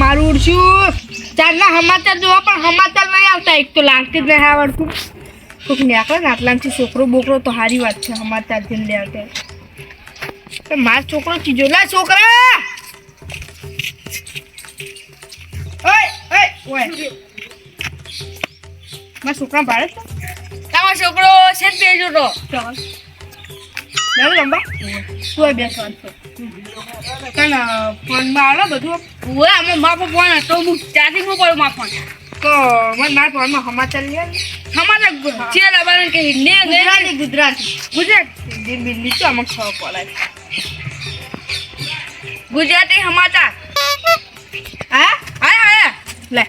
મારું ઉડશું. ચારના સમાચાર જોવા પણ સમાચાર નહીં આવતા. એક તો લાગતી જ નહીં આવડતું. કોઈક નીકળે ને આટલાથી છોકરો બોકરો તો સારી વાત છે સમાચાર જેમ લે આવતા. મારો છોકરો ચીજો. લા છોકરા! ઓય ઓય ઓય. મારા છોકરા ભાડે છે? તમારો છોકરો છે જ બેજો તો ચાલ. રંબા તું બેસો તને ફોનમાં આવે બધું? ઓએ અમે માપો ફોન હતો હું ચાર્જિંગમાં પડ્યો મારો ફોન તો મને મારા ફોનમાં સમાચાર લે સમાચાર જે લાવવાનું કે હિન્દી ગુજરાતી ગુજરાતી. ગુજરાત. દિલ્હી તો અમુક ખબર પડે ગુજરાતી સમાચાર. હા? આયા હા લે.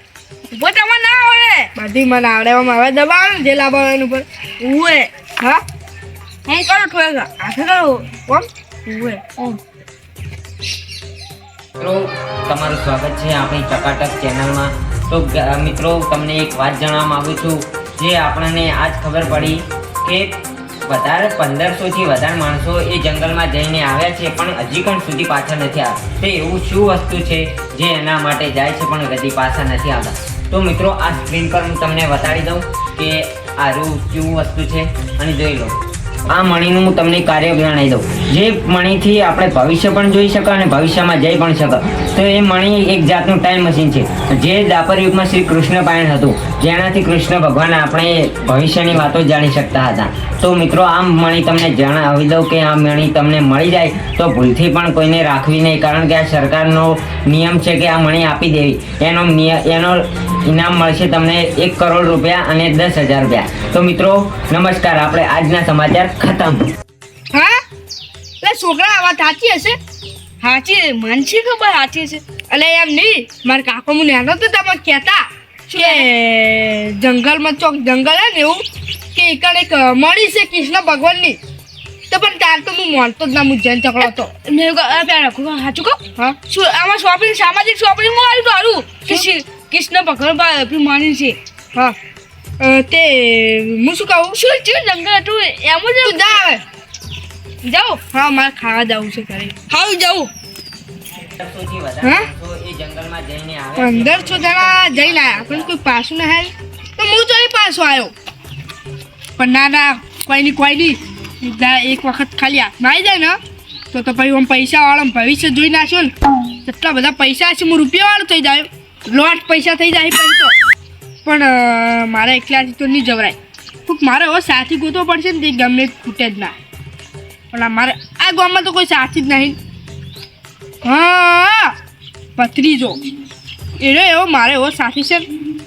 પોતામાં ના આવડે. બધી મને આવડે એમ આવે. દબાવવાનું જે લાવવાનું પર. ઉએ હા? હું કરું થોડા આખે કરું. કોણ ઉએ ઓમ. મિત્રો, તમારું સ્વાગત છે આપણી ચકાટક ચેનલમાં. તો મિત્રો, તમને એક વાત જણાવવા માગું છું. જે આપણને આજ ખબર પડી કે વધારે પંદરસોથી વધારે માણસો એ જંગલમાં જઈને આવ્યા છે, પણ હજી પણ સુધી પાછા નથી આવ્યા. તે એવું શું વસ્તુ છે જે એના માટે જાય છે, પણ હજી પાછા નથી આવતા? તો મિત્રો, આ સ્ક્રીન પર હું તમને બતાડી દઉં કે આ રૂ, કેવું વસ્તુ છે, અને જોઈ લો. આ મણીનું હું તમને કાર્ય જણાવી દઉં. જે મણીથી આપણે ભવિષ્ય પણ જોઈ શકે અને ભવિષ્યમાં જઈ પણ શકે તો એ મણી એક જાતનું ટાઈમ મશીન છે. જે દાપર યુગમાં શ્રી કૃષ્ણ પાયણ હતું. જેનાથી કૃષ્ણ ભગવાન આપણે ભવિષ્યની વાતો જાણી શકતા હતા. તો મિત્રો, આ મણી તમને જણાવી દઉં કે આ મણી તમને મળી જાય તો ભૂલથી પણ કોઈને રાખવી નહીં. કારણ કે આ સરકારનો નિયમ છે કે આ મણી આપી દેવી. એનો એનો ઇનામ મળશે તમને એક કરોડ રૂપિયા અને દસ હજાર રૂપિયા. તો મિત્રો નમસ્કાર. આપણે આજના સમાચાર ખતમ. હા? એટલે છોકરા આ વાત સાચી હશે? સાચી માનસી ખબર સાચી છે? એટલે એમ નહીં. મારા કાકો મને નાનો તો તમે કહેતા કે જંગલમાં ચોક જંગલ હે ને એવું કે એકડ એક મળી છે કૃષ્ણ ભગવાનની. તો પણ તાર તો હું માનતો જ ના હું જૈન ચકડો હતો. મેં પેલા રાખો સાચું કહું? હા? શું આમાં શોપિંગ સામાજિક શોપિંગમાં આવ્યું તો હારું? કે કૃષ્ણ ભગવાન અભિમાની છે. હા. તે હું શું કહું? શું થયું જંગલ હતું? એમ જ તું જા હવે. જાઓ હા મારે ખાવા જવું છે ઘરે. જાઉં. એ આવે છે. પંદરસો જણા જઈને આવ્યા પણ કોઈ પાછું ના હાલ. તો હું તો પાછો આવ્યો. પણ ના ના કોઈ નહીં કોઈ નહીં એક વખત ખાલી આવી જાય ને તો તો પછી આમ પૈસા વાળો ભવિષ્ય જોઈ નાખ્યો ને એટલા બધા પૈસા છે હું રૂપિયા વાળો થઈ જાય. લોટ પૈસા થઈ જાય તો. પણ મારે એકલાથી તો નહીં જવરાય. કોઈક મારે હવે સાથી ગોતવો પડશે ને તે ગમે ખૂટે જ ના. પણ મારે, આ ગામમાં તો કોઈ સાથી જ નહીં. હા, ભત્રીજો. એનો એવો મારે એવો સાથી છે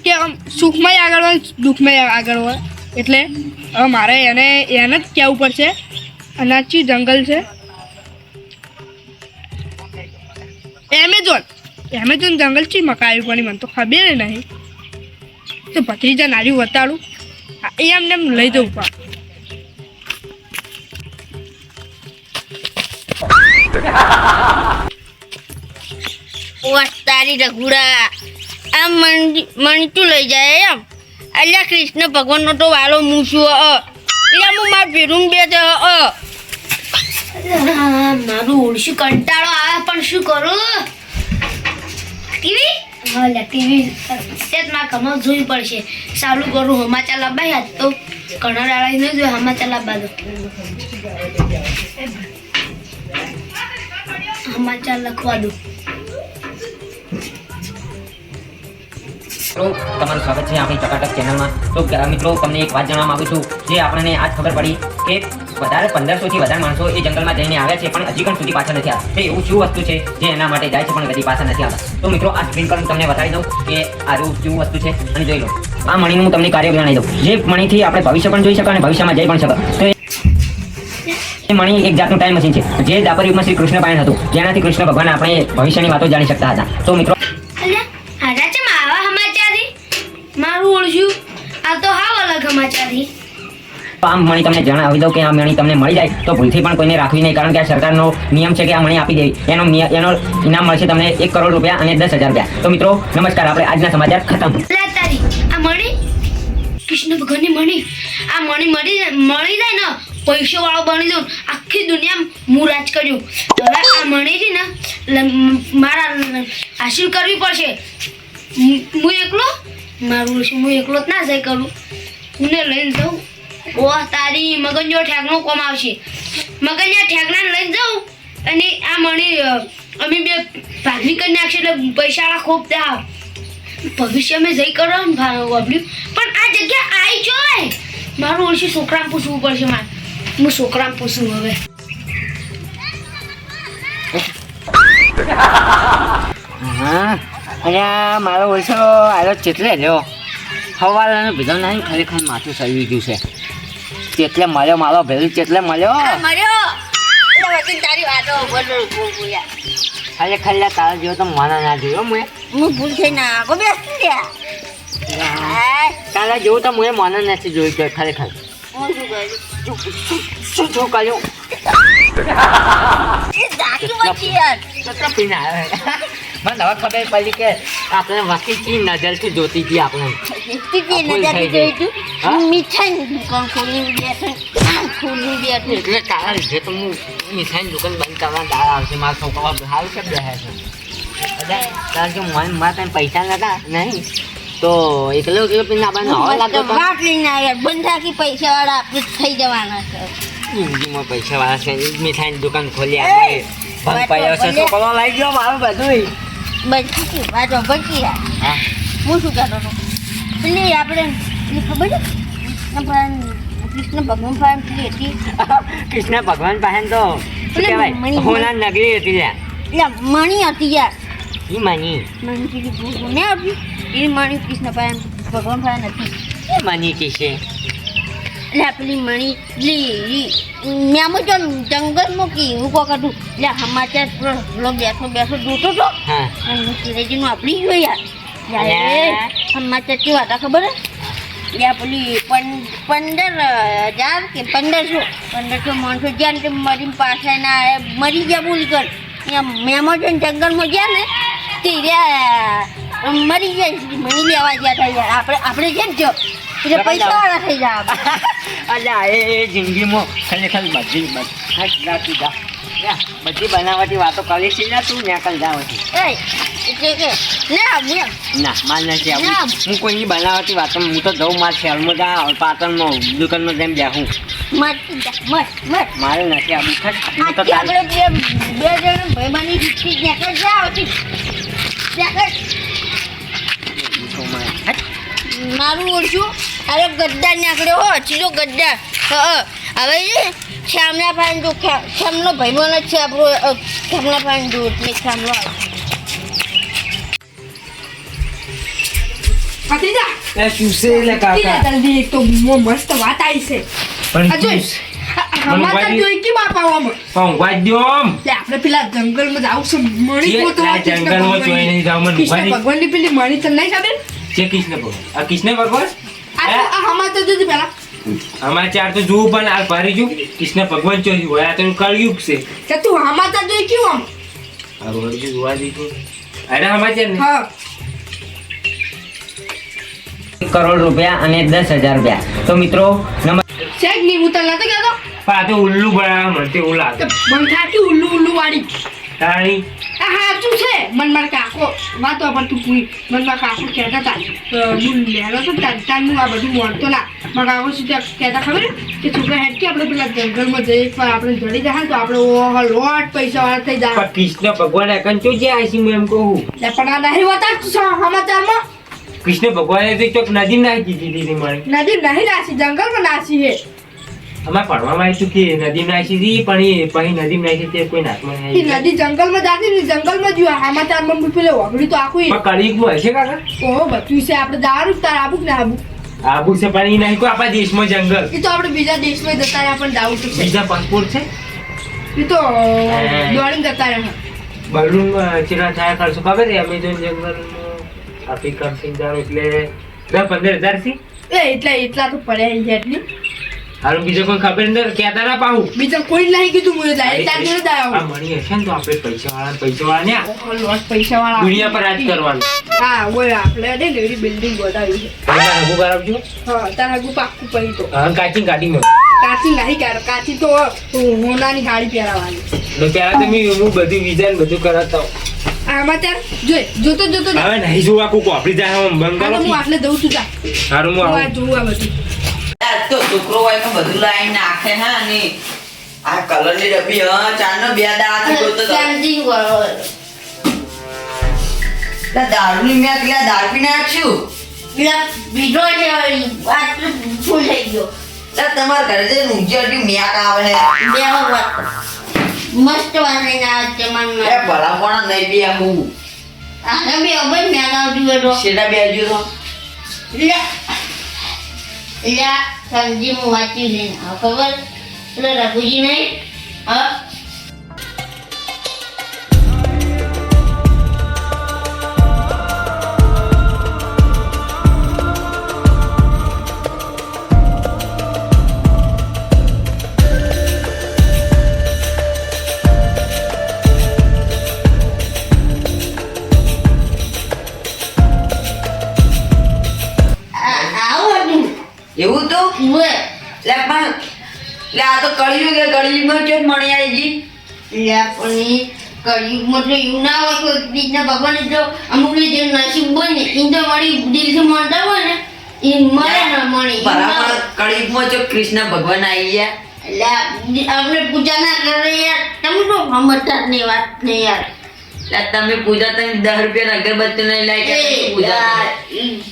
કે આમ સુખમય આગળ હોય દુઃખમય આગળ હોય. એટલે હવે મારે એને એને જ કહેવું પડશે. અનાચી જંગલ છે. એમેઝોન. એમેઝોન જંગલ ચી મકાયું પણ મને તો ખબર નહીં. તો ભત્રીજા નારી વતાડું. એ એમને એમ લઈ જવું પા તારી રઘુડા. આ મણતું લઈ જાય એમ. અલ્યા કૃષ્ણ ભગવાનનો તો વાલો મૂછું અ. એટલે હું માર ભેરું બે જ અ મારું ઓળશું કંટાળો આવે પણ શું કરું? ટીવી? હા લે ટીવી સેટમાં કમર જોવી પડશે. સારું કરું સમાચાર લાવવા તો. ઘણા ન નહીં જોયું સમાચાર લાવવા દો. સમાચાર લખવા દો. મિત્રો તમારું સ્વાગત છે આપણી ચકાટક ચેનલમાં. તો મિત્રો તમને એક વાત જણાવવા માંગુ છું. જે આપણને આજ ખબર પડી કે વધારે પંદરસોથી વધારે માણસો એ જંગલમાં જઈને આવ્યા છે, પણ હજી પણ સુધી પાછા નથી આવ્યા એવું શું વસ્તુ છે જે એના માટે જાય છે, પણ કદી પાછા નથી આવતા? તો મિત્રો, આ સ્ક્રીન પર હું તમને બતાવી દઉં કે આ શું વસ્તુ છે, અને જોઈ લો. આ મણીનું હું તમને કાર્ય જણાવી દઉં. જે મણીથી આપણે ભવિષ્ય પણ જોઈ શકાય અને ભવિષ્યમાં જઈ પણ શકાય મણી એક જાતનું ટાઈમ મશીન છે, જે દાપર યુગમાં શ્રી કૃષ્ણ પાયણ હતું. જેનાથી કૃષ્ણ ભગવાન આપણે ભવિષ્યની વાતો જાણી શકતા હતા. તો મિત્રો મારું ઓળખ્યું. આ તો હાવ અલગ સમાચારી. તો આમ મણી તમને જણાવી દઉં કે આ મણી તમને મળી જાય તો ભૂલથી પણ કોઈને રાખવી નહીં, કારણ કે આ સરકારનો નિયમ છે કે આ મણી આપી દેવી. એનો એનો ઇનામ મળશે તમને એક કરોડ રૂપિયા અને દસ હજાર રૂપિયા. તો મિત્રો, નમસ્કાર, આપણે આજના સમાચાર ખતમ. આ મણી? કૃષ્ણ ભગવાનની મણી. આ મણી મળી મળી જાય ને પૈસો વાળો બની દઉં આખી દુનિયા હું રાજ કર્યું. હવે આ મણી છે ને મારા હાસિલ કરવી પડશે. હું એકલો? મારું હું એકલો જ ના જાય કરું? હું લઈને જાઉં. ઓ તારી મગનજો ઠેકનું કોમ આવશે. મગનના ઠેકણાને લઈ જાઉં અને આ મણી અમે બે ભાગવી કરી નાખશે એટલે પૈસાવાળા ખૂબ ભવિષ્ય અમે જઈ કરો ને વાપર્યું. પણ આ જગ્યા આવી જોય. મારું ઓળશી છોકરાને પૂછવું પડશે મારે. હું છોકરાને પૂછું હવે. હા, અરે મારો ઓછો આલો ચેટલે લ્યો? હવાલાનો ભીધો નહીં ખરેખર માથું સળવી ગયું છે. ચેટલે મળ્યો મારો ભેરું કેટલે મળ્યો. ખાલી ખાલી તારા જેવો તો મને ના જોયો મેં હું ભૂલ થઈ ના આગો બેસી તારા જેવું તો મેં મને નથી જોયું કે ખરેખર શું શું કર્યું? મને હવે ખબર પડી કે આપણે નજરથી જોતી હતી આપણે? તું? મીઠાઈની દુકાન ખોલી ખોલી બેઠો. એટલે તારા લીધે તો હું મીઠાઈની દુકાન બંધ કરવા દાળ આવશે. મારા છોકરા બે અરે, તારા જો મન પૈસા નતા નહીં. તો એકલો એકલો પીને આપણને હવા લાગતો હતો વાત લઈને આવ્યા. બંધ રાખી પૈસા વાળા આપણે થઈ જવાના છે. જિંદગીમાં પૈસા વાળા છે મીઠાઈની દુકાન ખોલી એ, આપણે ભંગ પડ્યો છે. છોકરો લઈ ગયો મારું બધું બચી વાતો બચી હા. હું શું કહેતો હતો? પેલી આપણે ખબર છે? કૃષ્ણ ભગવાન કૃષ્ણ ભગવાન પાસે હતી. કૃષ્ણ ભગવાન પાસે તો શું કહેવાય? મણી- હોના નગરી હતી લ્યા. મણી હતી યાર. ઈ માની મણી પેલી ભૂલ ને હતી એ મણી કૃષ્ણ પાસે ભગવાન પાસે નથી. એ માની કે છે એટલે આપણી મણી મેમો જો જંગલમાં કે એવું કહો કાઢું એટલે સમાચાર પેલો બેઠો બેસો જોતો હતો હા. આપણી જોઈ યાર. સમાચાર કેવા હતા ખબર હે? પેલી પંદર હજાર કે પંદરસો? પંદરસો માણસો જ્યાં તે મરીને પાછા ના મરી ગયા બોલી કર. ત્યાં મેમો જો જંગલમાં ગયા ને તે રહ્યા મરી જાય મરી લેવા ગયા હતા યાર. આપણે આપણે જેમ જો એટલે પૈસા થઈ આપણે. અલ્યા એ જિંદગીમાં ખરેખર બધી બધી જા જા. જા, બધી બનાવટી વાતો કરી છે ને તું ત્યાં કલ જાવતી એટલે કે ના માર નથી આવું. હું કોઈની બનાવટી વાતો હું તો જઉં માર શહેરમાં જા પાટણમાં દુકાનમાં જેમ બેહું. મારે નથી આવું ખટ તો આપણે બે જણ જાઓ થી નેકળ હટ. મારું ઓળશું અરે ગદ્દાર નીકળ્યો હો ચીજો ગદ્દાર હ હવે છે શ્યામલા ભાઈ જો શ્યામનો ભાઈબંધ જ છે આપણો અ, શ્યામલા ભાઈ જો એટલે શ્યામલો આવે. ભત્રીજા, એ શું છે એટલે ભત્રીજા, કાકા જલ્દી એક તો મો- મસ્ત વાત આવી છે. પણ આ જોઈ, આ સમાચાર ભાઈ- જોઈ કેમ આપાવામાં? પણ વાજ દો આમ. લે, આપણે પેલા જંગલમાં જાવું છે મણી તને નહીં ખબર છે કૃષ્ણ ભગવાન આ કૃષ્ણ ભગવાન આ તો- આ પેલા. અમારે ચાર તો જોવું પણ આ ભરી જો. કૃષ્ણ ભગવાન હોય આ તો કળયુગ છે. કે તું સમાચાર જોઈ કેવું આમ? આ રોડ જોવા દીધું અરે સમાચાર ને? હા. કરોડ રૂપિયા અને દસ હજાર રૂપિયા. તો મિત્રો નમસ્કાર શેખની હું તને નતો કહેતો પણ આ તો ઉલ્લુ બનાવવા એવું કે લાગે ઉલ્લુ ઉલ્લુ વાળી? તાણી આ સાચું છે? મન મારા કાકો. વાતો પણ તું પૂરી. મન મારા કાકો કહેતા હતા. હું લેલો તો તાર તાર હું આ બધું મળતો ના. મારા કાકો શું ત્યાં કહેતા ખબર કે છોકરા હેડ કે આપણે પેલા જંગલમાં જઈએ એકવાર આપણે જડી જાય તો આપણે ઓહો લોટ પૈસા વાળા થઈ જાય. પણ કૃષ્ણ ભગવાન એકન કંચો જે આઈસી હું એમ કહું લે પણ આ નહીં વતા સમાચારમાં? કૃષ્ણ ભગવાને તો નદી નાખી દીધી હતી મારી. નદી નહીં નાસી જંગલમાં નાસી હે. અમારે ભણવામાં આવ્યું કે નદી નાખી હતી પણ એ પછી નદી નાખી તે કોઈ નાખમાં નહીં નદી જંગલમાં જાતી ને જંગલમાં આમાં સમાચારમાં મમ્મી પેલે વાગડ્યું તો આખું પણ કળિયુગમાં હશે કાકા? ઓહો બચ્યું છે. આપણે દારૂ તાર આબુ ને ના આબુ આબુ છે પણ એ નાખ્યું આપણા દેશમાં જંગલ. એ તો આપણે બીજા દેશમાં જતા રહ્યા પણ દાવું છે. બીજા પાસપોર્ટ છે? એ તો દોડીને જતા રહ્યા. બલૂન ચેના થયા કરશો ખબર અમેઝોન જંગલ આપી કંપની એટલે દસ પંદર હજારથી એ એટલા એટલા તો પડ્યા એટલી હારું બીજો કોઈ ખબર નથી કેતા ના પાહું. બીજા કોઈ નહીં કીધું મને જાય. તાર જોડે આ મણી હશે ને તો આપણે પૈસા વાળા પૈસા વાળા ને લોસ પૈસા વાળા દુનિયા પર રાજ કરવાનું. હા ઓય આપણે ને એવી બિલ્ડિંગ બનાવી છે. તમારે હગું કરાવજો. હા તાર હગું પાક્કું પડી તો. હા કાચી કાઢી મેં કાચી નહીં કાઢો કાચી તો હોનાની સાડી પહેરાવાની. તો પેલા તો મેં હું બધું વિઝન બધું કરાવતા આમાં ચાલ જોઈ જોતો જોતો. હવે નહીં જોવા કોક આપણી જાય બંગાળ હું આટલે દઉં છું જા. સારું હું આવું. જોઉં બધું. આ તો છોકરો હોય તો બધું લાઈન નાખે હા અને આ કલરની ડબ્બી હા ચારનો બે દાડા તો શાંતિ કરો લા દારૂની મેં પેલા દારૂ પી નાખ્યું. પેલા બીજો છે આટલું ફૂલ થઈ ગયો. લા તમારા ઘરે ઊંચી મેક આવે બે વાત મસ્ત વાંચીને આવે છે એ મનમાં ભલા પણ નહીં બે હું આને બી હવે મેં આવતી હોય તો. બે હજુ તો. લે લે. સમજી હું વાંચી લઈને આવ. ખબર? પેલો રઘુજી નહીં હા? લે પણ કળિયુગમાં તો એવું ના હોય કોઈ કૃષ્ણ ભગવાન જો અમુક ને જે નસીબ હોય ને એ તો વળી દિલથી માનતા હોય ને એ મળે ના મળી કળિયુગમાં જો કૃષ્ણ ભગવાન આવી ગયા. એટલે આપણે પૂજા ના કરે યાર. તમે તો સમજતા જ નહીં વાત નહીં યાર. તમે પૂજા તમે દસ રૂપિયા અગરબત્તી નહીં લાવી પૂજા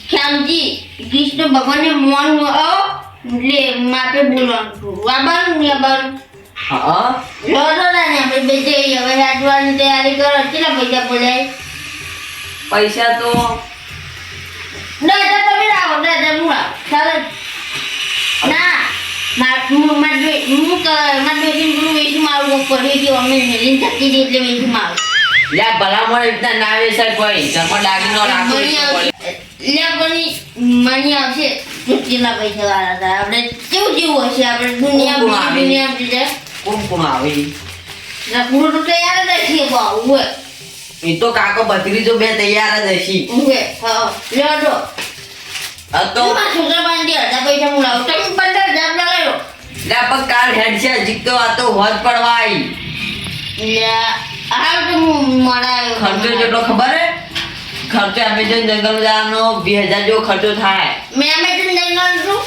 શ્યામજી કૃષ્ણ ભગવાનને મોન એટલે માપે બોલવાનું. વાબાનું ને બાનું હા. લોટો ને આપણે બે હવે રાજવાની તૈયારી કરો. કેટલા પૈસા બોલાય પૈસા તો તમે હું ચાલો. ના માર રીતના ઘરમાં આવશે. પણ મણી આવશે. કેટલા પૈસા વાળા હતા? આપણે કેવું જેવું હશે? આપણે દુનિયા દુનિયા કોણ કોણ આવે પૂરો તો તૈયાર જ છીએ બહુ ઉવે. એ તો કાકો ભત્રીજો બે તૈયાર જ હશી. ઉવે હા આ તો તો છોકરા બાંધી અડધા પૈસા હું લાવું તમે પંદર હજાર રૂપિયા લઈ લો લે પણ કાલ હેડ છે હજી તો આ તો હોજ પડવા આવી હાલ તો હું મળાયો ખર્ચો જેટલો ખબર હે? ખર્ચો એમેઝોન જંગલ જવાનો બે હજાર જેવો ખર્ચો થાય. મેં એમેઝોન જંગલ છું.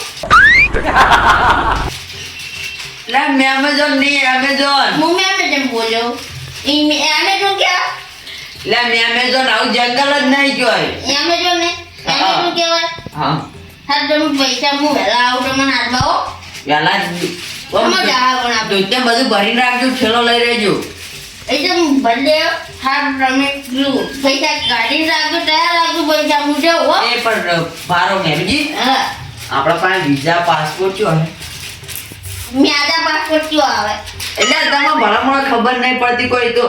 લે મેં એમેઝોન નહીં એમેઝોન હું મેં અમે તેમ બોલ્યો ઈ મેં અમે તો ક્યાં લે મેં એમેઝોન આવું જંગલ જ નહીં જોય ઈ અમે જો ને અમે તો કહેવાય હા હા તમે પૈસા હું વહેલા આવું તમને હાથમાં હો. પેલા આમાં જ આવે પણ આપણે. દૂધ બધું ભરીને રાખજો ઠેલો લઈ રહેજો. એકદમ ભલે હા તમે પૈસા કાઢીને રાખજો તૈયાર રાખજો પૈસા હું હો. એ પણ ભારો મેમજી હા. આપણા પાસે વિઝા પાસપોર્ટ શું હે મેં આધા પાસપોર્ટ કયો આવે એટલે તમે ભલામણ ખબર નહીં પડતી કોઈ તો.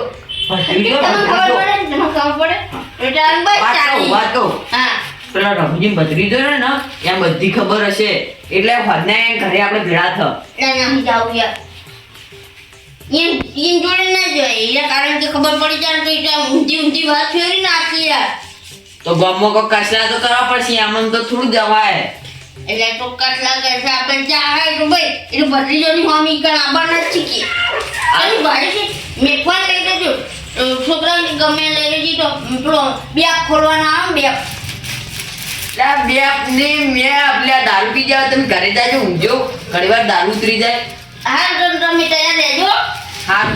તમને ખબર પડે તમને ખબર પડે? એટલે આમ બસ વાતો ચાલી. હા. પેલા રમજી ભત્રીજો રહે ને એમ બધી ખબર હશે. એટલે હદને ઘરે આપણે ભેળા થ. ના નહીં જાવું યાર. ઈન ઈન જોડે ના જોઈએ એટલે કારણ કે ખબર પડી જાય તો એટલે ઊંધી ઊંધી વાત ફેરી નાખી યાર. તો ગામમાં કોઈ કચરા તો કરવા પડશે આમ તો થોડું જવાય. એટલે તો કટલા કે આપણે ચાહે તો ભાઈ એટલે ભત્રીજોની મમ્મી કણ આબાના જ શીખી. અરે ભાઈ છે મેકવાન લઈ લેજો છોકરાને ગમે લઈ લેજી તો પેલો બેગ ખોલવાના આવે બેગ એટલે બે ને મેં આપણે દારૂ પી જાવ તમે ઘરે જાજો ઊંઘજો. ઘણી વાર દારૂ ઉતરી જાય. હા તો તમે તૈયાર રહેજો. હા.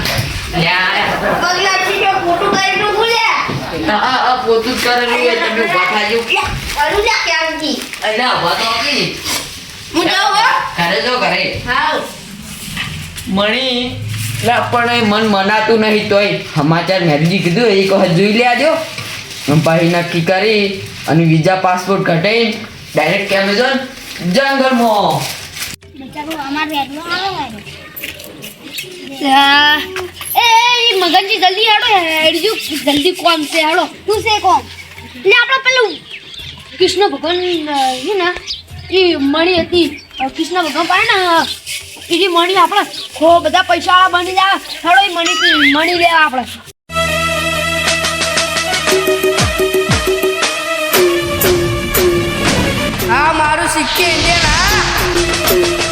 પગલા જો ફોટો કરી તો ભૂલ્યા હા આ પોતું જ કરેલું તમે ઊભા થાજો. અરુ જા ક્યાંથી? એટલે ઊભા તો આપી હું જાઉં હો. ઘરે જો ઘરે. હા મણી લા પણ એ મન મનાતું નહીં તોય. સમાચાર મેરજી કીધું એક વખત જોઈ લેજો. પછી નક્કી કરી અને વિઝા પાસપોર્ટ કટાઈ ડાયરેક્ટ એમેઝોન જંગલમાં. એ મગનજી જલ્દી હાડો હેડજો. જલ્દી કોમ છે હાડો તું છે કોમ? એટલે આપણે પેલું કૃષ્ણ ભગવાન છે ને, એ મણી હતી. કૃષ્ણ ભગવાન પાસે ને એ મણી આપણે ખો બધા પૈસા બની જાય. થોડો એ મણી મણી લેવા આપણે. હા, મારું સિક્કી ઇન્ડિયન